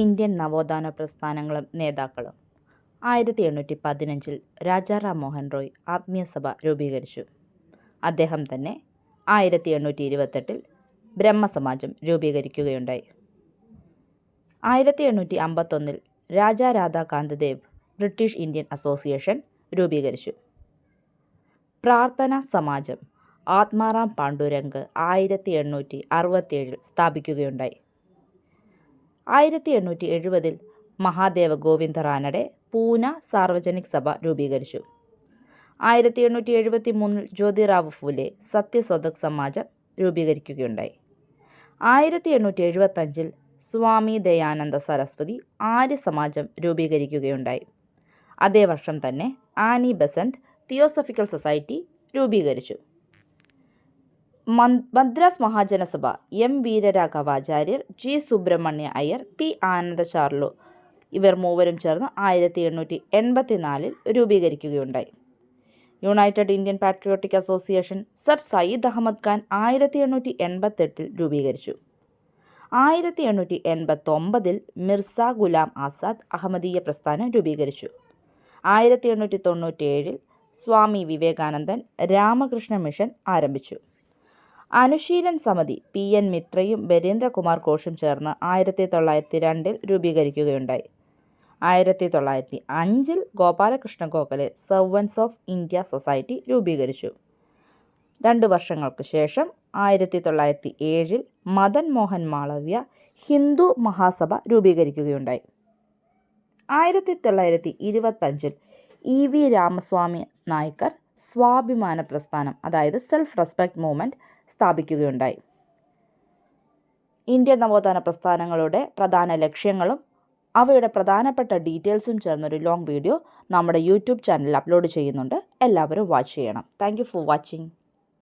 Indian നവോത്ഥാന പ്രസ്ഥാനങ്ങളും നേതാക്കളും. ആയിരത്തി എണ്ണൂറ്റി പതിനഞ്ചിൽ രാജാറാം മോഹൻ റോയ് ആത്മീയസഭ രൂപീകരിച്ചു. അദ്ദേഹം തന്നെ ആയിരത്തി എണ്ണൂറ്റി ഇരുപത്തെട്ടിൽ ബ്രഹ്മസമാജം രൂപീകരിക്കുകയുണ്ടായി. ആയിരത്തി എണ്ണൂറ്റി അമ്പത്തൊന്നിൽ Raja Radhakant Dev British Indian Association രൂപീകരിച്ചു. പ്രാർത്ഥന സമാജം ആത്മാറാം പാണ്ഡുരംഗ് ആയിരത്തി എണ്ണൂറ്റി അറുപത്തിയേഴിൽ സ്ഥാപിക്കുകയുണ്ടായി. ആയിരത്തി എണ്ണൂറ്റി എഴുപതിൽ മഹാദേവ ഗോവിന്ദ റാനഡെ പൂന സാർവജനിക് സഭ രൂപീകരിച്ചു. ആയിരത്തി എണ്ണൂറ്റി എഴുപത്തി മൂന്നിൽ ജ്യോതിറാവു ഫുലെ സത്യസ്വതക് സമാജം രൂപീകരിക്കുകയുണ്ടായി. ആയിരത്തി എണ്ണൂറ്റി എഴുപത്തഞ്ചിൽ സ്വാമി ദയാനന്ദ സരസ്വതി ആര്യ സമാജം രൂപീകരിക്കുകയുണ്ടായി. അതേ വർഷം തന്നെ ആനി ബസന്റ് തിയോസഫിക്കൽ സൊസൈറ്റി രൂപീകരിച്ചു. Madras Mahajana Sabha M Veeraraghavachariar G Subramania Iyer P Ananda Charlu ഇവർ മൂവരും ചേർന്ന് ആയിരത്തി എണ്ണൂറ്റി എൺപത്തിനാലിൽ രൂപീകരിക്കുകയുണ്ടായി. United Indian Patriotic Association sir Syed Ahmed Khan ആയിരത്തി എണ്ണൂറ്റി എൺപത്തെട്ടിൽ രൂപീകരിച്ചു. ആയിരത്തി എണ്ണൂറ്റി എൺപത്തൊമ്പതിൽ മിർസ ഗുലാം ആസാദ് അഹമ്മദീയ പ്രസ്ഥാനം രൂപീകരിച്ചു. ആയിരത്തി എണ്ണൂറ്റി തൊണ്ണൂറ്റിയേഴിൽ സ്വാമി വിവേകാനന്ദൻ രാമകൃഷ്ണ മിഷൻ ആരംഭിച്ചു. അനുശീലൻ സമിതി പി എൻ മിത്രയും ബരീന്ദ്രകുമാർ ഘോഷും ചേർന്ന് ആയിരത്തി തൊള്ളായിരത്തി രണ്ടിൽ രൂപീകരിക്കുകയുണ്ടായി. ആയിരത്തി തൊള്ളായിരത്തി അഞ്ചിൽ Gopalakrishna Gokhale servants of India society രൂപീകരിച്ചു. രണ്ട് വർഷങ്ങൾക്ക് ശേഷം ആയിരത്തി തൊള്ളായിരത്തി ഏഴിൽ മദൻ മോഹൻ മാളവ്യ ഹിന്ദു മഹാസഭ രൂപീകരിക്കുകയുണ്ടായി. ആയിരത്തി തൊള്ളായിരത്തി ഇരുപത്തഞ്ചിൽ ഇ വി രാമസ്വാമി നായ്ക്കർ സ്വാഭിമാന പ്രസ്ഥാനം അതായത് സെൽഫ് റെസ്പെക്റ്റ് മൂവ്മെന്റ് സ്ഥാപിക്കുകയുണ്ടായി. ഇന്ത്യൻ നവോത്ഥാന പ്രസ്ഥാനങ്ങളുടെ പ്രധാന ലക്ഷ്യങ്ങളും അവയുടെ പ്രധാനപ്പെട്ട ഡീറ്റെയിൽസും ചേർന്നൊരു ലോങ് വീഡിയോ നമ്മുടെ യൂട്യൂബ് ചാനലിൽ അപ്ലോഡ് ചെയ്യുന്നുണ്ട്. എല്ലാവരും വാച്ച് ചെയ്യണം. Thank for watching